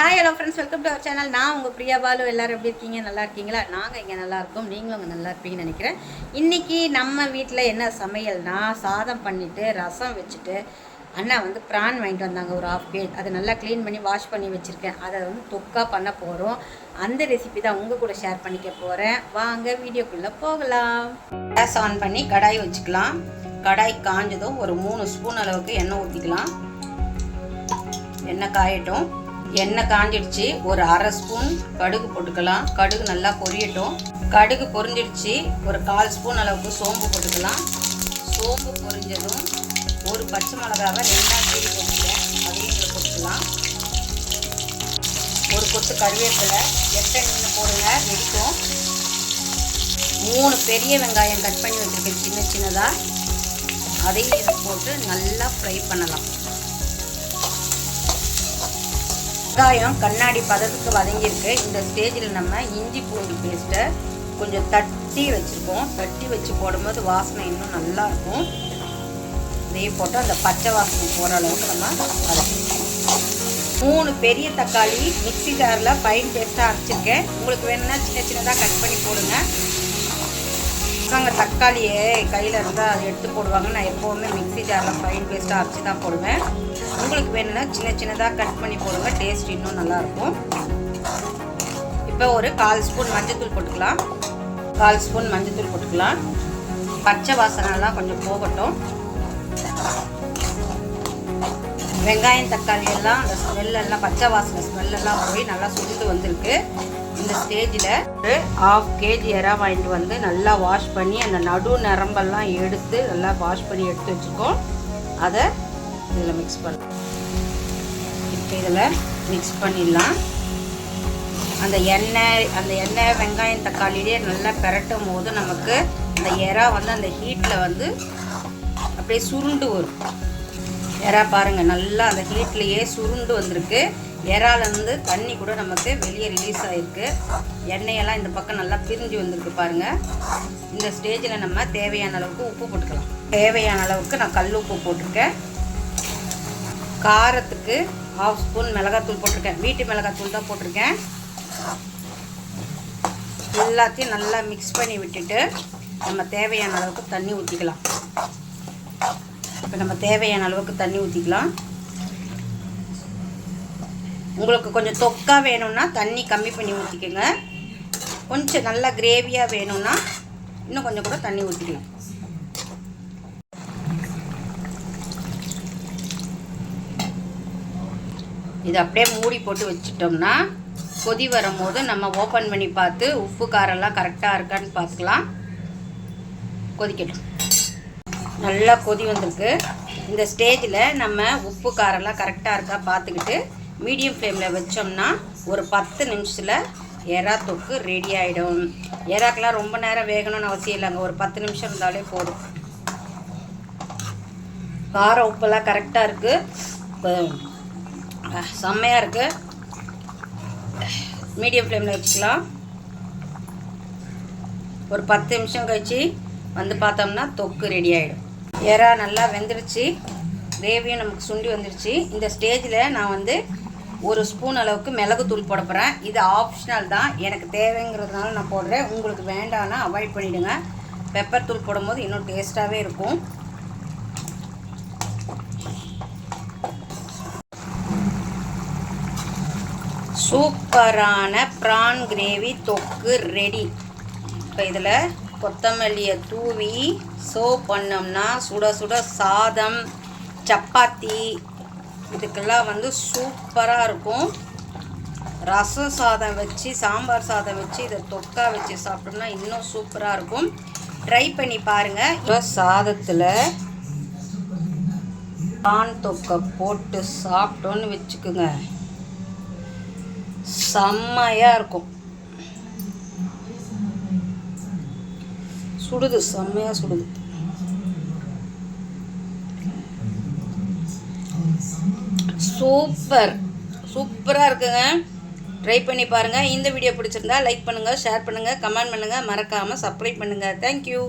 Hi hello friends welcome to our channel நான் உங்கள் பிரியா பாலு. எல்லோரும் எப்படி இருக்கீங்க? நல்லா இருக்கீங்களா? நாங்கள் இங்கே நல்லா இருக்கோம். நீங்களும் அங்கே நல்லா இருப்பீங்கன்னு நினைக்கிறேன். இன்றைக்கி நம்ம வீட்டில் என்ன சமையல்னா சாதம் பண்ணிவிட்டு ரசம் வச்சுட்டு அண்ணா வந்து ப்ரான் வாங்கிட்டு வந்தாங்க ஒரு ஹாஃப் கேஜ் அதை நல்லா க்ளீன் பண்ணி வாஷ் பண்ணி வச்சுருக்கேன். அதை வந்து தொக்கா பண்ண போகிறோம் அந்த ரெசிபி தான் உங்கள் கூட ஷேர் பண்ணிக்க போகிறேன் வாங்க வீடியோக்குள்ளே போகலாம். கேஸ் ஆன் பண்ணி கடாய் வச்சுக்கலாம். கடாய் காஞ்சதும் ஒரு மூணு ஸ்பூன் அளவுக்கு எண்ணெய் ஊற்றிக்கலாம் எண்ணெய் காயட்டும். எண்ணெய் காஞ்சிடுச்சு. ஒரு அரை ஸ்பூன் கடுகு போட்டுக்கலாம். கடுகு நல்லா பொரியட்டும். கடுகு பொரிஞ்சிடுச்சு. ஒரு கால் ஸ்பூன் அளவுக்கு சோம்பு போட்டுக்கலாம். சோம்பு பொரிஞ்சதும் ஒரு பச்சை மிளகாவை ரெண்டாக கீழ் போட்டுக்கிறேன். அதையும் இதில் போட்டுக்கலாம். ஒரு கொத்து கருவேப்பிலை எட்டை நின்று போடுங்க. வெடிக்கும். மூணு பெரிய வெங்காயம் கட் பண்ணி வச்சுருக்கேன். சின்ன சின்னதாக அதையும் இதில் போட்டு நல்லா ஃப்ரை பண்ணலாம். வெங்காயம் கண்ணாடி பதத்துக்கு வதங்கியிருக்கு. இந்த ஸ்டேஜில் நம்ம இஞ்சி பூண்டு பேஸ்ட்டை கொஞ்சம் தட்டி வச்சுருக்கோம். தட்டி வச்சு போடும்போது வாசனை இன்னும் நல்லாயிருக்கும் இதையும் போட்டு அந்த பச்சை வாசனை போகிற அளவுக்கு நம்ம வதக்கணும் மூணு பெரிய தக்காளி மிக்சி ஜாரில் பைன் பேஸ்ட்டாக அரைச்சிருக்கேன். உங்களுக்கு வேணும்னா சின்ன சின்னதாக கட் பண்ணி போடுங்க. அங்கே தக்காளியை கையில் இருந்தால் அதை எடுத்து போடுவாங்க. நான் எப்போவுமே மிக்சி ஜாரில் ஃபைன் பேஸ்ட்டாக அரைச்சி தான் போடுவேன். உங்களுக்கு வேணும்னா சின்ன சின்னதாக கட் பண்ணி போடுங்க. டேஸ்ட் இன்னும் நல்லாயிருக்கும். இப்போ ஒரு கால் ஸ்பூன் மஞ்சத்தூள் போட்டுக்கலாம். கால் ஸ்பூன் மஞ்சத்தூள் போட்டுக்கலாம். பச்சை வாசனைலாம் கொஞ்சம் போகட்டும். வெங்காயம் தக்காளி எல்லாம் அந்த ஸ்மெல்லெல்லாம் பச்சை வாசனை ஸ்மெல்லெல்லாம் போய் நல்லா சுருந்து வந்திருக்கு. இந்த ஸ்டேஜில் ஒரு ஆஃப் கேஜி இறா வாங்கிட்டு வந்து நல்லா வாஷ் பண்ணி அந்த நடு நரம்பெல்லாம் எடுத்து நல்லா வாஷ் பண்ணி எடுத்து வச்சுக்கோம் அதை இதில் மிக்ஸ் பண்ண இதில் மிக்ஸ் பண்ணிடலாம். அந்த எண்ணெய் அந்த எண்ணெய் வெங்காயம் தக்காளிலே நல்லா பெரட்டும் போது நமக்கு அந்த இறா வந்து அந்த ஹீட்டில் வந்து அப்படியே சுருண்டு வரும். இறா பாருங்கள் நல்லா அந்த ஹீட்லேயே சுருண்டு வந்திருக்கு. இறாலேருந்து தண்ணி கூட நமக்கு வெளியே ரிலீஸ் ஆகிருக்கு எண்ணெயெல்லாம் இந்த பக்கம் நல்லா பிரிஞ்சு வந்திருக்கு பாருங்கள் இந்த ஸ்டேஜில் நம்ம தேவையான அளவுக்கு உப்பு போட்டுக்கலாம். தேவையான அளவுக்கு நான் கல் உப்பு போட்டிருக்கேன். காரத்துக்கு ஹாஃப் ஸ்பூன் மிளகாத்தூள் போட்டிருக்கேன். வீட்டு மிளகாத்தூள் தான் போட்டிருக்கேன். எல்லாத்தையும் நல்லா மிக்ஸ் பண்ணி விட்டுட்டு நம்ம தேவையான அளவுக்கு தண்ணி ஊற்றிக்கலாம் இப்போ நம்ம தேவையான அளவுக்கு தண்ணி ஊற்றிக்கலாம் உங்களுக்கு கொஞ்சம் தொக்கா வேணும்னா தண்ணி கம்மி பண்ணி ஊற்றிக்கோங்க கொஞ்சம் நல்லா கிரேவியாக வேணும்னா இன்னும் கொஞ்சம் கூட தண்ணி ஊற்றிக்கலாம் இது அப்படியே மூடி போட்டு வச்சிட்டோம்னா கொதி வரும்போது நம்ம ஓப்பன் பண்ணி பார்த்து உப்பு காரெல்லாம் கரெக்டாக இருக்கான்னு பார்த்துக்கலாம். கொதிக்கட்டும். நல்லா கொதி வந்திருக்கு. இந்த ஸ்டேஜில் நம்ம உப்பு காரெல்லாம் கரெக்டாக இருக்கா பார்த்துக்கிட்டு மீடியம் ஃப்ளேமில் வச்சோம்னா ஒரு பத்து நிமிஷத்தில் எறா தொக்கு ரெடி ஆகிடும் எறாக்கெலாம் ரொம்ப நேரம் வேகணும்னு அவசியம் இல்லைங்க ஒரு பத்து நிமிஷம் இருந்தாலே போதும். காரம் உப்பெல்லாம் கரெக்டாக இருக்குது செம்மையாக இருக்குது மீடியம் ஃப்ளேமில் வச்சுக்கலாம். ஒரு பத்து நிமிஷம் கழிச்சு வந்து பார்த்தோம்னா தொக்கு ரெடி ஆகிடும் எறா நல்லா வெந்துருச்சு. கிரேவியும் நமக்கு சுண்டி வந்துருச்சு. இந்த ஸ்டேஜில் நான் வந்து ஒரு ஸ்பூன் அளவுக்கு மிளகுத்தூள் போட போகிறேன் இது ஆப்ஷனல் தான். எனக்கு தேவைங்கிறதுனால நான் போடுறேன். உங்களுக்கு வேண்டாம்னா அவாய்ட் பண்ணிவிடுங்க பெப்பர் தூள் போடும்போது இன்னும் டேஸ்ட்டாகவே இருக்கும். சூப்பரான ப்ரான் கிரேவி தொக்கு ரெடி. இப்போ இதில் கொத்தமல்லியை தூவி சோப் பண்ணோம்னா சுட சுட சாதம் சப்பாத்தி இதுக்கெல்லாம் வந்து சூப்பராக இருக்கும். ரசம் சாதம் வச்சு சாம்பார் சாதம் வச்சு இதை தொக்கா வச்சு சாப்பிட்டோம்னா இன்னும் சூப்பராக இருக்கும். ட்ரை பண்ணி பாருங்கள் சாதத்தில் பான் தொக்கை போட்டு சாப்பிட்டோன்னு வச்சுக்கோங்க. செம்மையாக இருக்கும். சுடுது செம்மையாக சுடுது. சூப்பர். சூப்பராக இருக்குங்க. ட்ரை பண்ணி பாருங்கள் இந்த வீடியோ பிடிச்சிருந்தா லைக் பண்ணுங்கள் ஷேர் பண்ணுங்கள் கமெண்ட் பண்ணுங்கள் மறக்காமல் சப்ஸ்கிரைப் பண்ணுங்கள் தேங்க்யூ